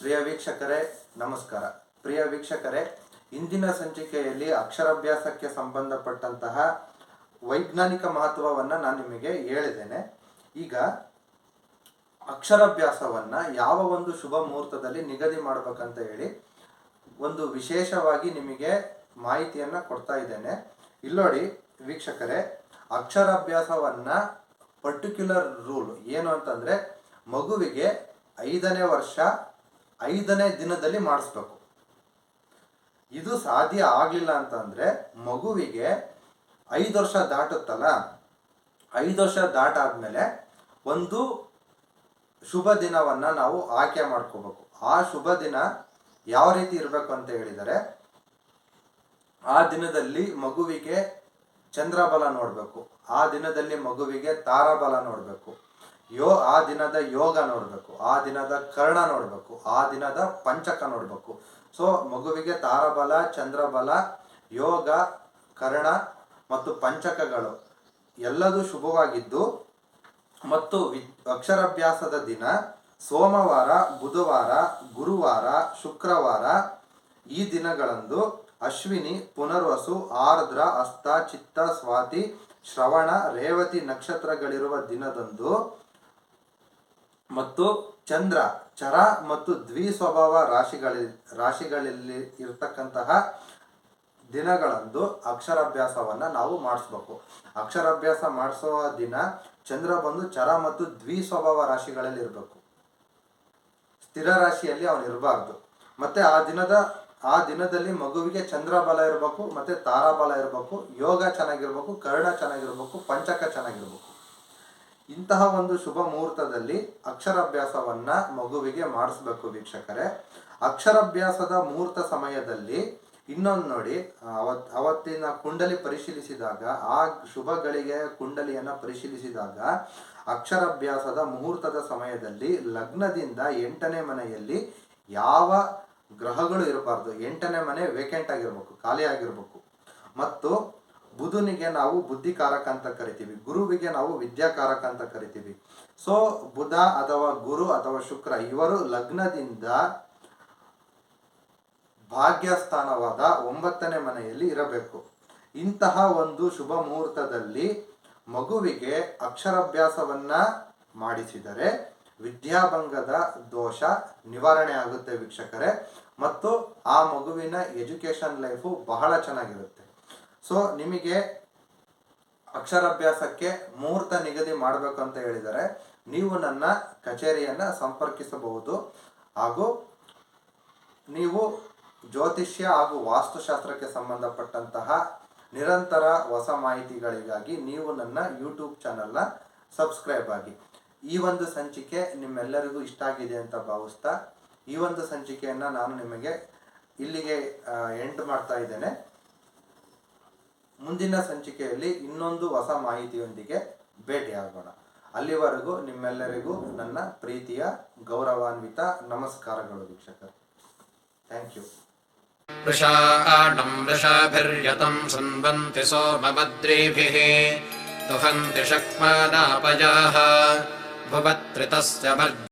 ಪ್ರಿಯ ವೀಕ್ಷಕರೇ, ನಮಸ್ಕಾರ. ಪ್ರಿಯ ವೀಕ್ಷಕರೇ, ಇಂದಿನ ಸಂಚಿಕೆಯಲ್ಲಿ ಅಕ್ಷರಾಭ್ಯಾಸಕ್ಕೆ ಸಂಬಂಧಪಟ್ಟಂತಹ ವೈಜ್ಞಾನಿಕ ಮಹತ್ವವನ್ನು ನಾನು ನಿಮಗೆ ಹೇಳಿದ್ದೇನೆ. ಈಗ ಅಕ್ಷರಾಭ್ಯಾಸವನ್ನು ಯಾವ ಒಂದು ಶುಭ ಮುಹೂರ್ತದಲ್ಲಿ ನಿಗದಿ ಮಾಡ್ಬೇಕಂತ ಹೇಳಿ ಒಂದು ವಿಶೇಷವಾಗಿ ನಿಮಗೆ ಮಾಹಿತಿಯನ್ನ ಕೊಡ್ತಾ ಇದ್ದೇನೆ. ಇಲ್ಲೋಡಿ ವೀಕ್ಷಕರೇ, ಅಕ್ಷರಾಭ್ಯಾಸವನ್ನು ಪರ್ಟಿಕ್ಯುಲರ್ ರೂಲ್ ಏನು ಅಂತಂದ್ರೆ ಮಗುವಿಗೆ ಐದನೇ ವರ್ಷ ಐದನೇ ದಿನದಲ್ಲಿ ಮಾಡಿಸ್ಬೇಕು. ಇದು ಸಾಧ್ಯ ಆಗಲಿಲ್ಲ ಅಂತಂದರೆ ಮಗುವಿಗೆ ಐದು ವರ್ಷ ದಾಟುತ್ತಲ್ಲ? ಐದು ವರ್ಷ ದಾಟಾದ್ಮೇಲೆ ಒಂದು ಶುಭ ದಿನವನ್ನ ನಾವು ಆಯ್ಕೆ ಮಾಡ್ಕೋಬೇಕು. ಆ ಶುಭ ದಿನ ಯಾವ ರೀತಿ ಇರಬೇಕು ಅಂತ ಹೇಳಿದರೆ, ಆ ದಿನದಲ್ಲಿ ಮಗುವಿಗೆ ಚಂದ್ರಬಲ ನೋಡಬೇಕು. ಆ ದಿನದಲ್ಲಿ ಮಗುವಿಗೆ ತಾರಾಬಲ ನೋಡಬೇಕು. ಯೋ, ಆ ದಿನದ ಯೋಗ ನೋಡಬೇಕು, ಆ ದಿನದ ಕರ್ಣ ನೋಡಬೇಕು, ಆ ದಿನದ ಪಂಚಕ ನೋಡಬೇಕು. ಸೊ ಮಗುವಿಗೆ ತಾರಬಲ, ಚಂದ್ರಬಲ, ಯೋಗ, ಕರ್ಣ ಮತ್ತು ಪಂಚಕಗಳು ಎಲ್ಲದೂ ಶುಭವಾಗಿದ್ದು, ಮತ್ತು ವಿ ಅಕ್ಷರಾಭ್ಯಾಸದ ದಿನ ಸೋಮವಾರ, ಬುಧವಾರ, ಗುರುವಾರ, ಶುಕ್ರವಾರ, ಈ ದಿನಗಳಂದು ಅಶ್ವಿನಿ, ಪುನರ್ವಸು, ಆರ್ದ್ರ, ಅಸ್ತ, ಚಿತ್ತ, ಸ್ವಾತಿ, ಶ್ರವಣ, ರೇವತಿ ನಕ್ಷತ್ರಗಳಿರುವ ದಿನದಂದು ಮತ್ತು ಚಂದ್ರ, ಚರ ಮತ್ತು ದ್ವಿ ಸ್ವಭಾವ ರಾಶಿಗಳಲ್ಲಿ ರಾಶಿಗಳಲ್ಲಿ ಇರತಕ್ಕಂತಹ ದಿನಗಳಂದು ಅಕ್ಷರಾಭ್ಯಾಸವನ್ನು ನಾವು ಮಾಡಿಸ್ಬೇಕು. ಅಕ್ಷರಾಭ್ಯಾಸ ಮಾಡಿಸುವ ದಿನ ಚಂದ್ರ ಬಂದು ಚರ ಮತ್ತು ದ್ವಿ ಸ್ವಭಾವ ರಾಶಿಗಳಲ್ಲಿ ಇರಬೇಕು. ಸ್ಥಿರ ರಾಶಿಯಲ್ಲಿ ಅವನು ಇರಬಾರ್ದು. ಮತ್ತೆ ಆ ದಿನದ, ಆ ದಿನದಲ್ಲಿ ಮಗುವಿಗೆ ಚಂದ್ರ ಬಲ ಇರಬೇಕು, ಮತ್ತೆ ತಾರಾಬಲ ಇರಬೇಕು, ಯೋಗ ಚೆನ್ನಾಗಿರ್ಬೇಕು, ಕರ್ಣ ಚೆನ್ನಾಗಿರ್ಬೇಕು, ಪಂಚಕ ಚೆನ್ನಾಗಿರ್ಬೇಕು. ಇಂತಹ ಒಂದು ಶುಭ ಮುಹೂರ್ತದಲ್ಲಿ ಅಕ್ಷರಾಭ್ಯಾಸವನ್ನ ಮಗುವಿಗೆ ಮಾಡಿಸ್ಬೇಕು ವೀಕ್ಷಕರೇ. ಅಕ್ಷರಾಭ್ಯಾಸದ ಮುಹೂರ್ತ ಸಮಯದಲ್ಲಿ ಇನ್ನೊಂದು ನೋಡಿ, ಅವತ್, ಅವತ್ತಿನ ಕುಂಡಲಿ ಪರಿಶೀಲಿಸಿದಾಗ, ಆ ಶುಭ ಗಳಿಗೆ ಕುಂಡಲಿಯನ್ನ ಪರಿಶೀಲಿಸಿದಾಗ ಅಕ್ಷರಾಭ್ಯಾಸದ ಮುಹೂರ್ತದ ಸಮಯದಲ್ಲಿ ಲಗ್ನದಿಂದ ಎಂಟನೇ ಮನೆಯಲ್ಲಿ ಯಾವ ಗ್ರಹಗಳು ಇರಬಾರ್ದು. ಎಂಟನೇ ಮನೆ ವೇಕೆಂಟ್ ಆಗಿರ್ಬೇಕು, ಖಾಲಿ ಆಗಿರ್ಬೇಕು. ಮತ್ತು ಬುಧನಿಗೆ ನಾವು ಬುದ್ಧಿಕಾರಕ ಅಂತ ಕರಿತೀವಿ, ಗುರುವಿಗೆ ನಾವು ವಿದ್ಯಾಕಾರಕ ಅಂತ ಕರಿತೀವಿ. ಸೊ ಬುಧ ಅಥವಾ ಗುರು ಅಥವಾ ಶುಕ್ರ ಇವರು ಲಗ್ನದಿಂದ ಭಾಗ್ಯಸ್ಥಾನವಾದ ಒಂಬತ್ತನೇ ಮನೆಯಲ್ಲಿ ಇರಬೇಕು. ಇಂತಹ ಒಂದು ಶುಭ ಮುಹೂರ್ತದಲ್ಲಿ ಮಗುವಿಗೆ ಅಕ್ಷರಾಭ್ಯಾಸವನ್ನ ಮಾಡಿಸಿದರೆ ವಿದ್ಯಾಭಂಗದ ದೋಷ ನಿವಾರಣೆ ಆಗುತ್ತೆ ವೀಕ್ಷಕರೇ. ಮತ್ತು ಆ ಮಗುವಿನ ಎಜುಕೇಶನ್ ಲೈಫು ಬಹಳ ಚೆನ್ನಾಗಿರುತ್ತೆ. ಸೊ ನಿಮಗೆ ಅಕ್ಷರಾಭ್ಯಾಸಕ್ಕೆ ಮುಹೂರ್ತ ನಿಗದಿ ಮಾಡಬೇಕು ಅಂತ ಹೇಳಿದರೆ ನೀವು ನನ್ನ ಕಚೇರಿಯನ್ನು ಸಂಪರ್ಕಿಸಬಹುದು. ಹಾಗೂ ನೀವು ಜ್ಯೋತಿಷ್ಯ ಹಾಗೂ ವಾಸ್ತುಶಾಸ್ತ್ರಕ್ಕೆ ಸಂಬಂಧಪಟ್ಟಂತಹ ನಿರಂತರ ಹೊಸ ಮಾಹಿತಿಗಳಿಗಾಗಿ ನೀವು ನನ್ನ ಯೂಟ್ಯೂಬ್ ಚಾನಲ್ನ ಸಬ್ಸ್ಕ್ರೈಬ್ ಆಗಿ. ಈ ಒಂದು ಸಂಚಿಕೆ ನಿಮ್ಮೆಲ್ಲರಿಗೂ ಇಷ್ಟ ಆಗಿದೆ ಅಂತ ಭಾವಿಸ್ತಾ ಈ ಒಂದು ಸಂಚಿಕೆಯನ್ನು ನಾನು ನಿಮಗೆ ಇಲ್ಲಿಗೆ ಎಂಡ್ ಮಾಡ್ತಾ ಇದ್ದೇನೆ. ಮುಂದಿನ ಸಂಚಿಕೆಯಲ್ಲಿ ಇನ್ನೊಂದು ಹೊಸ ಮಾಹಿತಿಯೊಂದಿಗೆ ಭೇಟಿಯಾಗೋಣ ಅಲ್ಲಿವರೆಗೂ ನಿಮ್ಮೆಲ್ಲರಿಗೂ ನನ್ನ ಪ್ರೀತಿಯ ಗೌರವಾನ್ವಿತ ನಮಸ್ಕಾರಗಳು ವೀಕ್ಷಕರು ಥ್ಯಾಂಕ್ ಯು वृषाणम् वृषाभिर्यतम् शृण्वन्ति सोमभद्रीभिः दुहन्ति शक्मानापयाः भुवत्रितस्य भर्ग